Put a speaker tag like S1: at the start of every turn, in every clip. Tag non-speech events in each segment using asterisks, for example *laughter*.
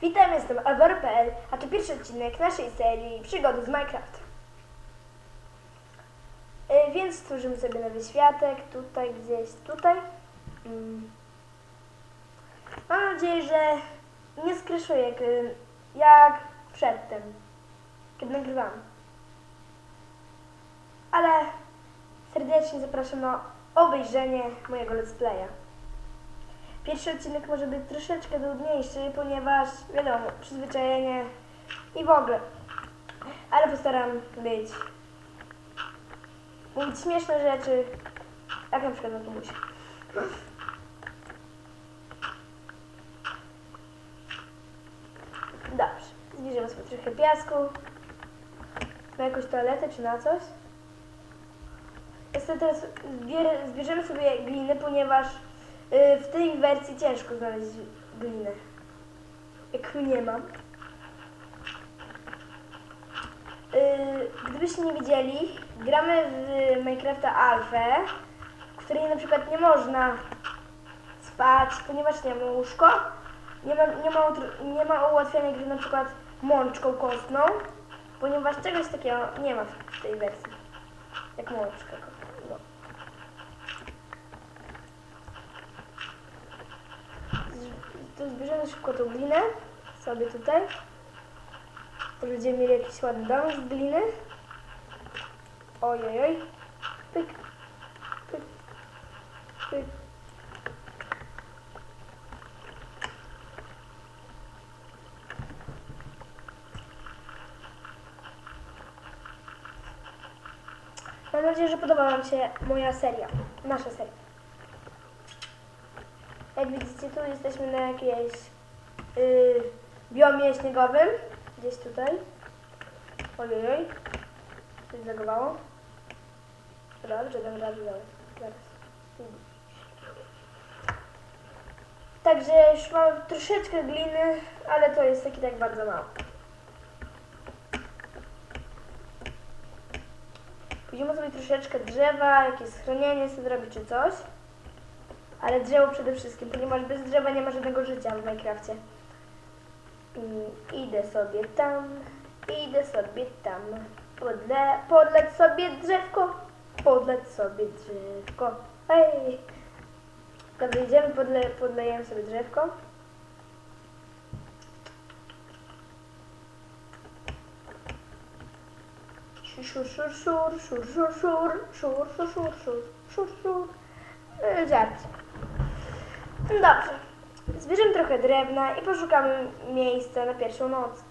S1: Witam, jestem Alvaro.pl, a to pierwszy odcinek naszej serii Przygody z Minecraft. E, Więc stworzymy sobie nowy światek, tutaj gdzieś, tutaj. Mm. Mam nadzieję, że nie skryszuję jak, jak przedtem, kiedy nagrywam. Ale serdecznie zapraszam na obejrzenie mojego let's playa. Pierwszy odcinek może być troszeczkę trudniejszy, ponieważ wiadomo, przyzwyczajenie i w ogóle. Ale postaram być. Mówić śmieszne rzeczy, jak na przykład na Tomusie. Dobrze, zbierzemy sobie trochę piasku. Na jakąś toaletę czy na coś. Sobie teraz zbierzemy sobie gliny, ponieważ w tej wersji ciężko znaleźć glinę. Jak nie mam. Y, Gdybyście nie widzieli, gramy w Minecrafta Alfę, w której na przykład nie można spać, ponieważ nie ma łóżko, nie ma, nie ma, nie ma ułatwiania gry na przykład mączką kostną, ponieważ czegoś takiego nie ma w tej wersji, jak mączka kostna. No. Z- To zbierzemy szybko tą glinę sobie tutaj. Będziemy mieli jakiś ładny dom z gliny. Ojej, oj. Pyk, pyk, pyk. Mam nadzieję, że podoba Wam się moja seria, nasza seria. Jak widzicie, tu jesteśmy na jakiejś yy, biomie śniegowym, gdzieś tutaj. Ojej, coś zagowało. Dobrze, radę, dalej. Zaraz. Także już mam troszeczkę gliny, ale to jest taki tak bardzo mało. Pójdziemy sobie troszeczkę drzewa, jakieś schronienie sobie zrobić czy coś. Ale drzewo przede wszystkim, ponieważ bez drzewa nie ma żadnego życia w Minecrafcie. Idę sobie tam, idę sobie tam. Podle, podleć sobie drzewko, podleć sobie drzewko. Hej! Dobra, idziemy, podle, podlejemy sobie drzewko. Szur, szur, szur, szur, szur, szur, szur, szur, szur, szur, szur, szur, Dobrze. Zbierzemy trochę drewna i poszukamy miejsca na pierwszą noc.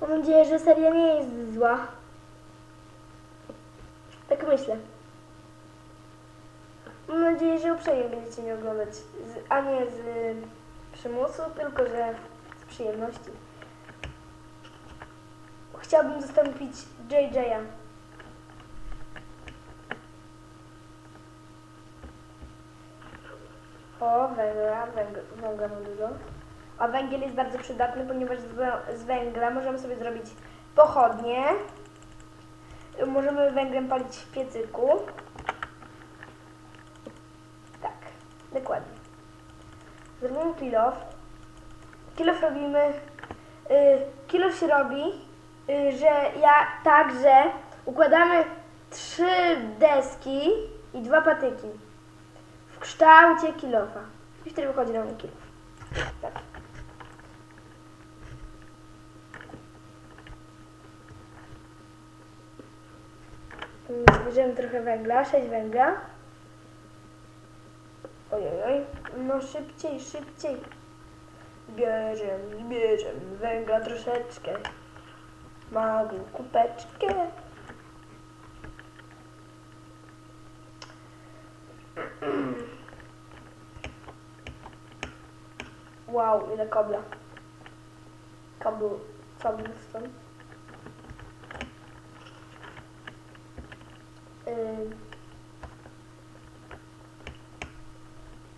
S1: Mam nadzieję, że seria nie jest zła. Tak myślę. Mam nadzieję, że uprzejmie będziecie mnie oglądać, z, a nie z przymusu, tylko że z przyjemności. Chciałbym zastąpić JJ'a. O, węgla, węgla, węgla dużo. A węgiel jest bardzo przydatny, ponieważ z, wę- z węgla możemy sobie zrobić pochodnie. Możemy węglem palić w piecyku. Tak, dokładnie. Zrobimy kilof. Kilof robimy... Y, kilof się robi, y, że ja tak, że układamy trzy deski i dwa patyki w kształcie kilofa. I wtedy wychodzi nam kilof. Tak. Mm, Zbierzemy trochę węgla, 6 węgla. Ojej, no szybciej, szybciej. Bierzemy, bierzemy węgla troszeczkę. Małą kupeczkę. Wow, ile kobla. Kablu, cobblestone. Yy.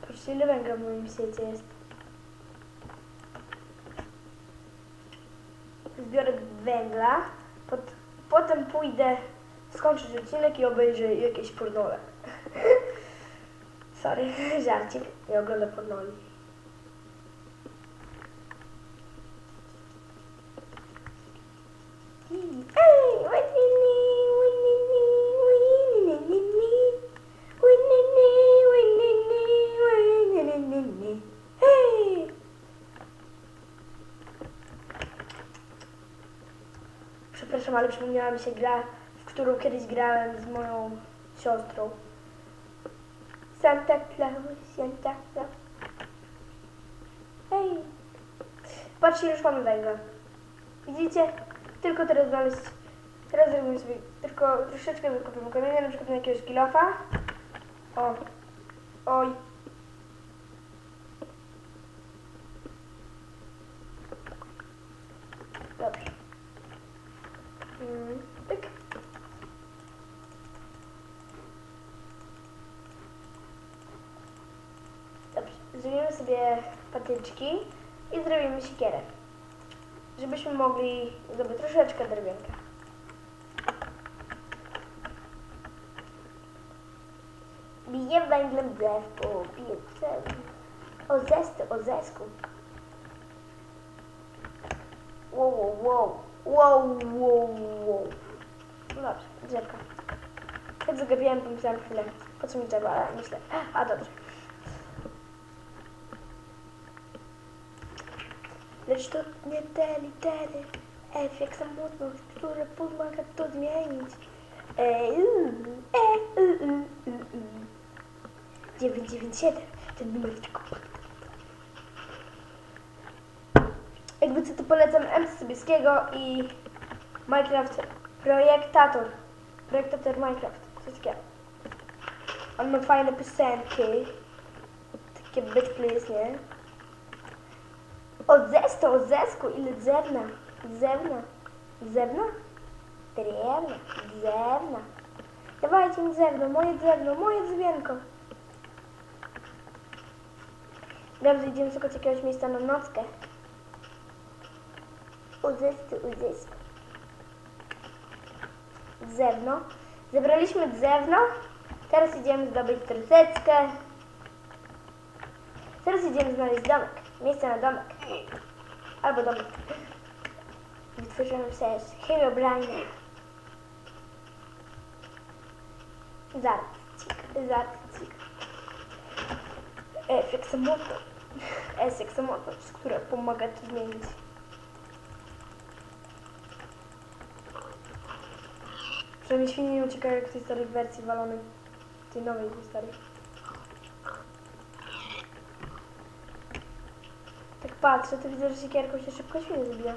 S1: Patrzcie, ile węgla w moim świecie jest. Zbiorę węgla, pot, potem pójdę skończyć odcinek i obejrzę jakieś pornole. *laughs* Sorry, *laughs* żarcik. Nie oglądam pornoli. Ale przypomniała mi się gra, w którą kiedyś grałem z moją siostrą. Santa Claus, Santa Claus. Hej! Patrzcie, już mamy węgla. Widzicie? Tylko teraz znaleźć... Teraz zrobimy sobie... Tylko troszeczkę wykopiemy kamienia, na przykład na jakiegoś kilofa. O. Oj. Dobrze. Mm, pyk. Dobrze. Zrobimy sobie patyczki i zrobimy siekierę. Żebyśmy mogli zdobyć troszeczkę drewienka. Bije węglem po piłce. O zesty, o zesku. Wow, wow, wow. Wow, wow. No dobrze, drzewka. Jak zagapiłem, pomyślałem chwilę, po co mi drzewo, ale myślę, a dobrze. Lecz to nie te litery, F jak samotność, które pomaga to zmienić. E, u, e, u, u, u. 997, ten numer tylko. Jakby co to polecam MC Sobieskiego i Minecraft Projektator. Projektator Minecraft, coś. On ma fajne piosenki. Takie bit please, nie? Zesku, ile drewna. Drewna. Drewna? Drewna. Drewna. Dawajcie mi drewno, moje drewno, moje drzewienko. Dobrze, idziemy szukać jakiegoś miejsca na nockę. Uzysty, uzysty. Drewno. Zebraliśmy drewno. Teraz idziemy zdobyć troszeczkę. Teraz idziemy znaleźć domek. Miejsce na domek. Albo domek. Wytworzymy przecież Herobrine. Zarcik, zarcik. Efekt samotny. Efekt samotność, która pomaga to zmienić. Przynajmniej świnie nie uciekają jak w tej starej wersji walonej. Tej nowej, tej starej. Patrzę, to widzę, że siekierką się szybko świnie zabija.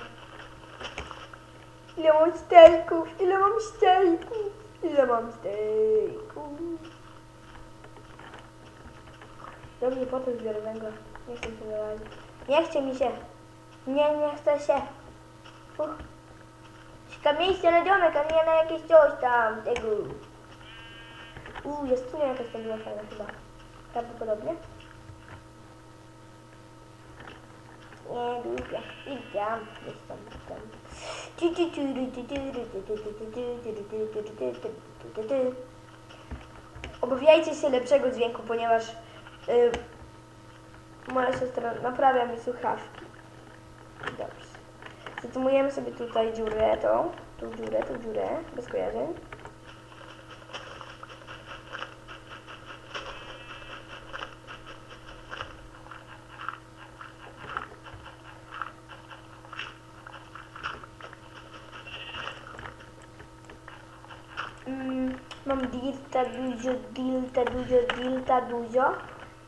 S1: Ile mam stejków? Ile mam stejków? Ile mam stejków? Dobrze, potem zbiorę węgla. Nie chcę się wyrazić. Nie chce mi się. Nie, nie chce się. Uch. Szukam miejsca na domek, a nie na jakieś coś tam. Tego. Uuu, jest tu jakaś tam fajna chyba. Prawdopodobnie. Obawiajcie się lepszego dźwięku, ponieważ y, moja siostra naprawia mi słuchawki. Dobrze. Zatrzymujemy sobie tutaj dziurę, tą, tą dziurę, tą dziurę, bez kojarzeń. Mm, mam dilta dużo, dilta dużo, dilta dużo.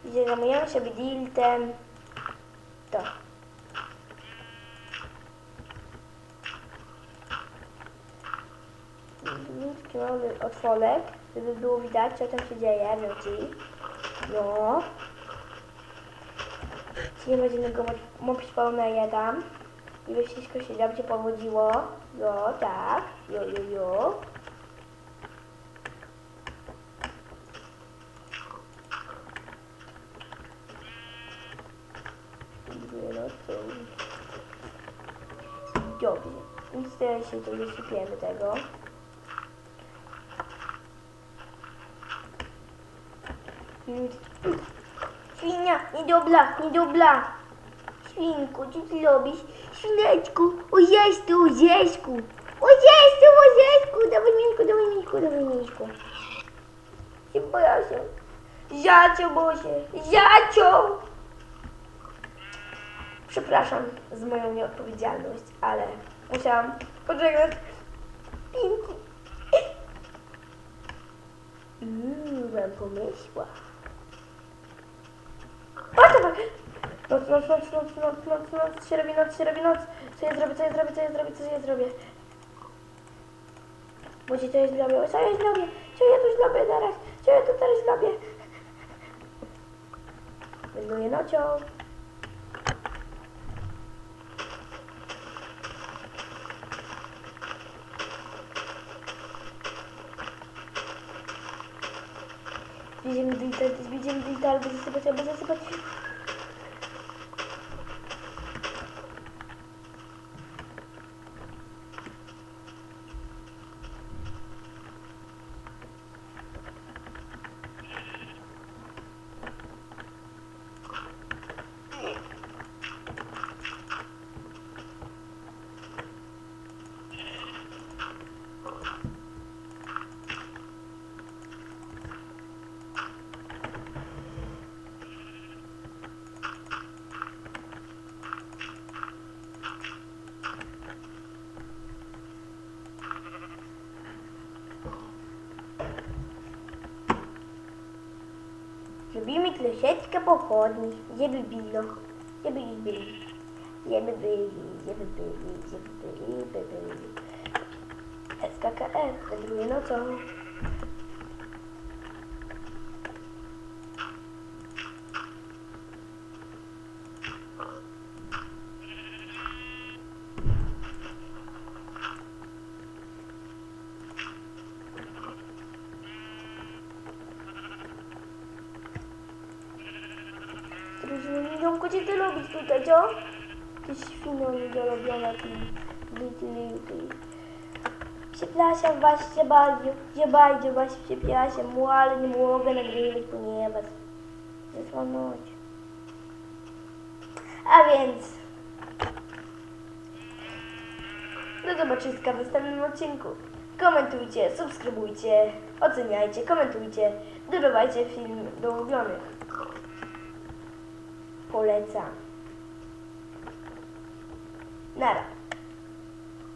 S1: Gdzie zamujemy sobie diltem to. Taki mały otworek, żeby było widać, co tam się dzieje, wiecie. No. Nie będzie tego mopić pełne tam. I wszystko się dobrze powodziło. No, tak. Jo, jo, jo. No to... Dobrze. Się tu wysypiemy tego. Mm, świnia, niedobra, niedobra. Świnku, co ty robisz? Świneczku, ozieszku, ozieszku. Ozieszku, ozieszku, dawaj mięśku, dawaj mięśku, dawaj mięśku. Się boję. Ziacio, Bosie, ziacio! Przepraszam za moją nieodpowiedzialność, ale musiałam poczekać. Pinki. Mmm, mam pomysła. O, to Noc, noc, noc, noc, noc, noc, noc, się robi noc, się robi noc. Co ja zrobię, co ja zrobię, co ja zrobię, co ja zrobię? Boże, co ja zrobię, co ja zrobię, co ja tu zrobię teraz, co ja tu teraz zrobię? Wędruję nocią. Widzimy dilta, widzimy dilta, albo zasypać, albo zasypać. Robimy troszeczkę pochodni, żeby było, żeby ich byli. Żeby byli, żeby byli, żeby byli, by byli. Ty lubisz tutaj, co? Ty świno niedorobiona, ty. Ty, ty, ty. Przepraszam was się bardzo, się bardzo was przepraszam, ale nie mogę nagrywać, ponieważ jest noc. A więc... Do zobaczyska w następnym odcinku. Komentujcie, subskrybujcie, oceniajcie, komentujcie, dodawajcie film do ulubionych. Polecam. Nara.